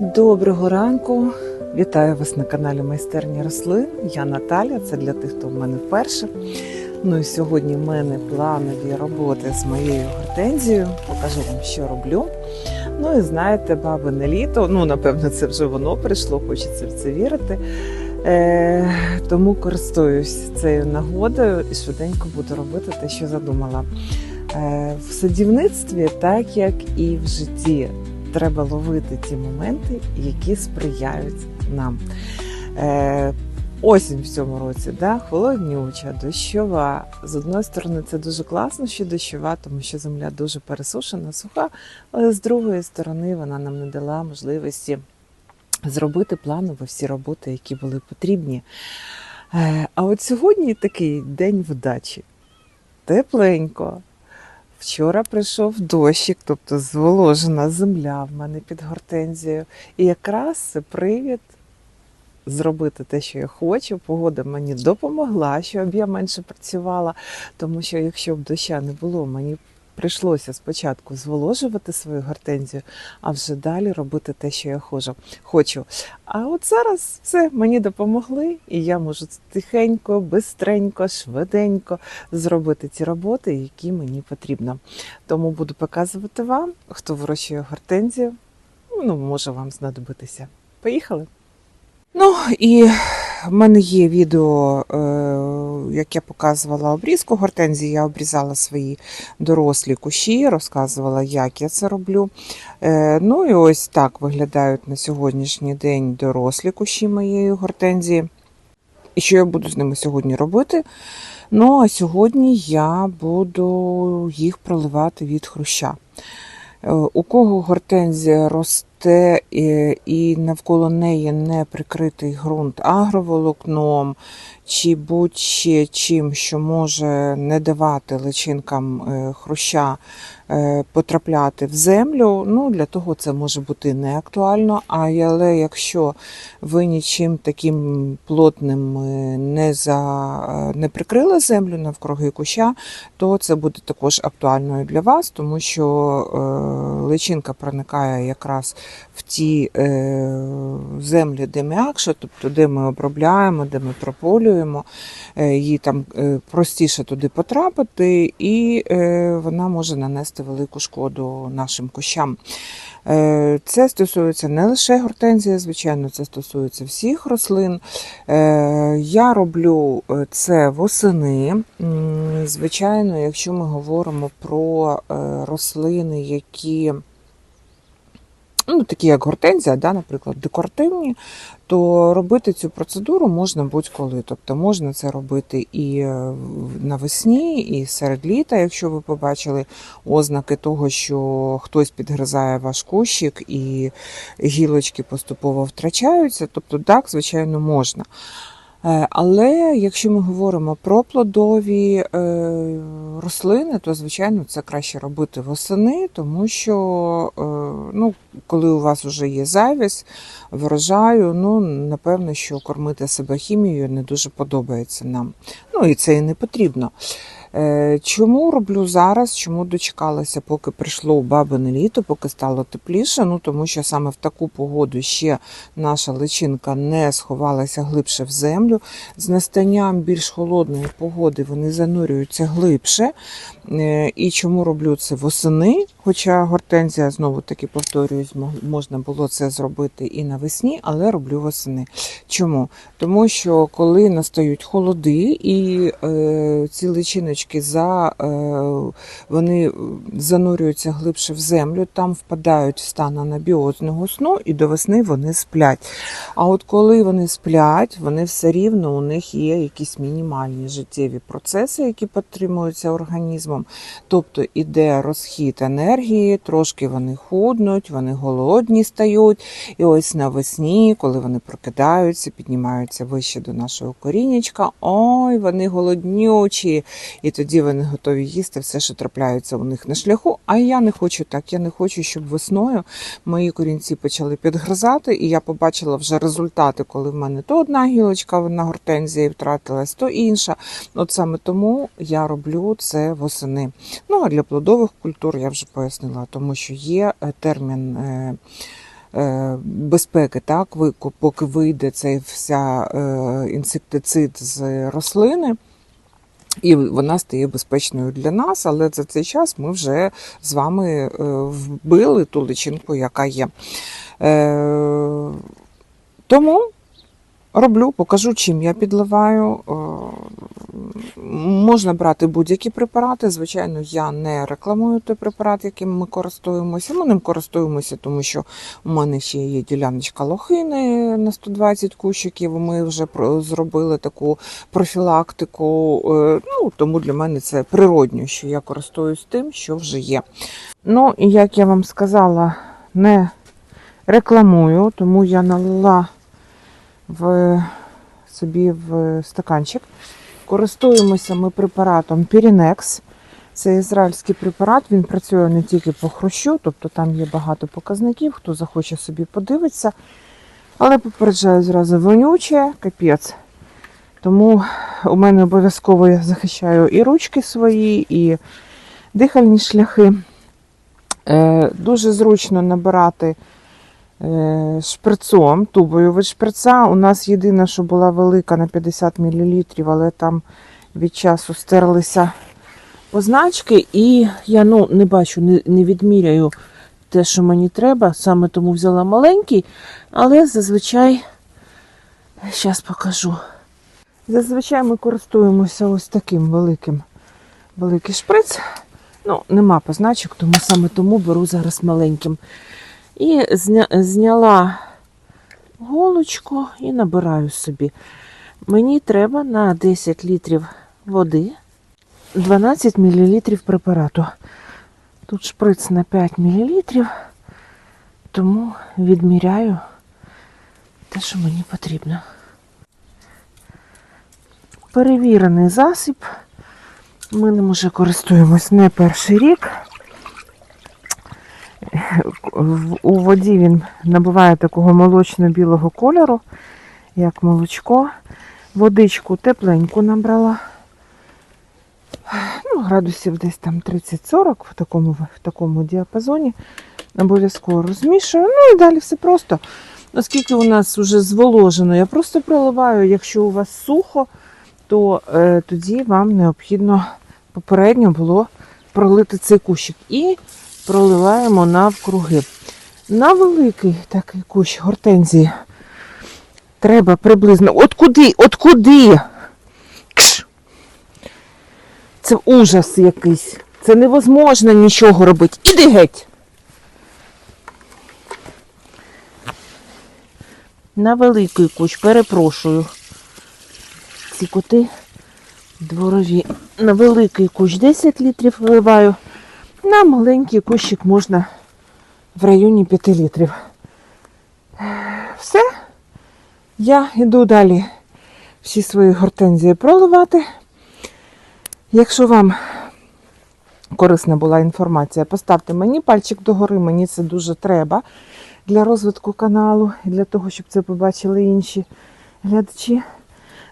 Доброго ранку! Вітаю вас на каналі Майстерні рослин. Я Наталя, це для тих, хто в мене вперше. Ну і сьогодні в мене планові роботи з моєю гортензією. Покажу вам, що роблю. Ну і знаєте, бабине літо. Ну, напевно, це вже воно прийшло, хочеться в це вірити. Е, тому користуюсь цією нагодою і швиденько буду робити те, що задумала. Е, в садівництві, так як і в житті, треба ловити ті моменти, які сприяють нам. Е, Осінь в цьому році, да, холоднюча, дощова. З одної сторони, це дуже класно, що дощова, тому що земля дуже пересушена, суха, але з другої сторони вона нам не дала можливості зробити планово всі роботи, які були потрібні. Е, А от сьогодні такий день вдачі. Тепленько. Вчора прийшов дощик, тобто зволожена земля в мене під гортензією. І якраз привід зробити те, що я хочу. Погода мені допомогла, щоб я менше працювала, тому що якщо б доща не було, мені прийшлося спочатку зволожувати свою гортензію, а вже далі робити те, що я хочу. А от зараз все мені допомогли, і я можу тихенько, бистренько, швиденько зробити ці роботи, які мені потрібно. Тому буду показувати вам, хто вирощує гортензію. Ну, може вам знадобитися. Поїхали! Ну і в мене є відео, е, як я показувала обрізку гортензії. Я обрізала свої дорослі кущі, розказувала, як я це роблю. Е, Ну і ось так виглядають на сьогоднішній день дорослі кущі моєї гортензії. І що я буду з ними сьогодні робити? Ну, а сьогодні я буду їх проливати від хруща. Е, У кого гортензія росте і, і навколо неї не прикритий ґрунт агроволокном чи будь-ще чим, що може не давати личинкам е, хруща е, потрапляти в землю, ну для того це може бути не актуально. Але якщо ви нічим таким плотним е, не за не прикрили землю навкруги куща, то це буде також актуальною для вас, тому що е, личинка проникає якраз в ті е, землі, де м'якше, тобто де ми обробляємо, де ми прополюємо, е, їй там е, простіше туди потрапити, і е, вона може нанести велику шкоду нашим кущам. Е, Це стосується не лише гортензії, звичайно, це стосується всіх рослин. Е, Я роблю е, це восени. Звичайно, якщо ми говоримо про рослини, які ну, такі як гортензія, да, наприклад, декоративні, то робити цю процедуру можна будь-коли. Тобто можна це робити і е, навесні, і серед літа, якщо ви побачили ознаки того, що хтось підгризає ваш кущик і гілочки поступово втрачаються. Тобто, так, звичайно, можна. Е, Але якщо ми говоримо про плодові е, рослини, то звичайно це краще робити восени, тому що е, ну, коли у вас вже є завість врожаю, ну напевно, що кормити себе хімією не дуже подобається нам. Ну і це і не потрібно. Е, Чому роблю зараз? Чому дочекалася, поки прийшло бабине літо, поки стало тепліше? Ну тому що саме в таку погоду ще наша личинка не сховалася глибше в землю. З настанням більш холодної погоди вони занурюються глибше. Е, І чому роблю це восени? Хоча гортензія, знову таки повторююсь, можна було це зробити і навесні, але роблю восени. Чому? Тому що коли настають холоди і е, ці личиночки за, е, вони занурюються глибше в землю, там впадають в стан анабіозного сну і до весни вони сплять. А от коли вони сплять, вони все рівно у них є якісь мінімальні життєві процеси, які підтримуються організмом. Тобто іде розхід енергії, трошки вони худнуть, вони голодні стають. І ось навесні, коли вони прокидаються, піднімаються вище до нашого корінечка, ой, вони голоднючі. І тоді вони готові їсти все, що трапляється у них на шляху. А я не хочу так. Я не хочу, щоб весною мої корінці почали підгризати, і я побачила вже результати, коли в мене то одна гілочка на гортензії втратилась, то інша. От саме тому я роблю це восени. Ну а для плодових культур я вже пояснила, тому що є е, термін. е, е, безпеки, так, поки вийде цей вся інсектицид з рослини. І вона стає безпечною для нас, але за цей час ми вже з вами вбили ту личинку, яка є. Тому роблю, покажу, чим я підливаю. Можна брати будь-які препарати. Звичайно, я не рекламую той препарат, яким ми користуємося. Ми ним користуємося, тому що у мене ще є діляночка лохини на 120 кущиків. Ми вже зробили таку профілактику. Е, Ну, тому для мене це природньо, що я користуюсь тим, що вже є. Ну, і як я вам сказала, не рекламую, тому я налила в собі в стаканчик. Користуємося ми препаратом Pirinex. Це ізраїльський препарат, він працює не тільки по хрущу, тобто там є багато показників, хто захоче собі подивитися. Але попереджаю зразу вонюче, капець. Тому у мене обов'язково я захищаю і ручки свої, і дихальні шляхи. Е, дуже зручно набирати шприцом, тубою від шприца. У нас єдине, що була велика на 50 мл, але там від часу стерлися позначки, і я ну, не бачу, не, не відміряю те, що мені треба, саме тому взяла маленький, але зазвичай, зараз покажу. Зазвичай ми користуємося ось таким великим великий шприц. Ну, нема позначок, тому саме тому беру зараз маленьким. І зня, зняла голочку і набираю собі. Мені треба на 10 літрів води 12 мл препарату. Тут шприц на 5 мл, тому відміряю те, що мені потрібно. Перевірений засіб. Ми ним уже користуємось не перший рік. У воді він набуває такого молочно-білого кольору, як молочко. Водичку тепленьку набрала. Ну, градусів десь там 30-40 в такому, в такому діапазоні. Обов'язково розмішую. Ну і далі все просто. Оскільки у нас вже зволожено, я просто проливаю. Якщо у вас сухо, то е, тоді вам необхідно попередньо було пролити цей кущик. І проливаємо навкруги. На великий такий кущ гортензії треба приблизно. От куди? От куди? Кш! Це ужас якийсь. Це невозможно нічого робити. Іди геть. На великий кущ, перепрошую. Ці коти дворові. На великий кущ 10 літрів виливаю. На маленький кущик можна в районі 5 літрів. Все. Я йду далі всі свої гортензії проливати. Якщо вам корисна була інформація, поставте мені пальчик догори, мені це дуже треба для розвитку каналу і для того, щоб це побачили інші глядачі.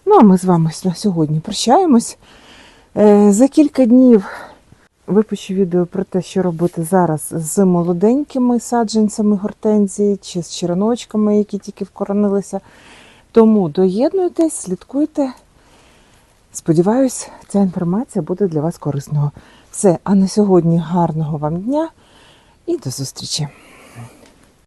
Ну, а ми з вами на сьогодні прощаємось. Е, За кілька днів випущу відео про те, що робити зараз з молоденькими саджанцями гортензії чи з череночками, які тільки вкоронилися. Тому доєднуйтесь, слідкуйте. Сподіваюсь, ця інформація буде для вас корисною. Все, а на сьогодні гарного вам дня і до зустрічі!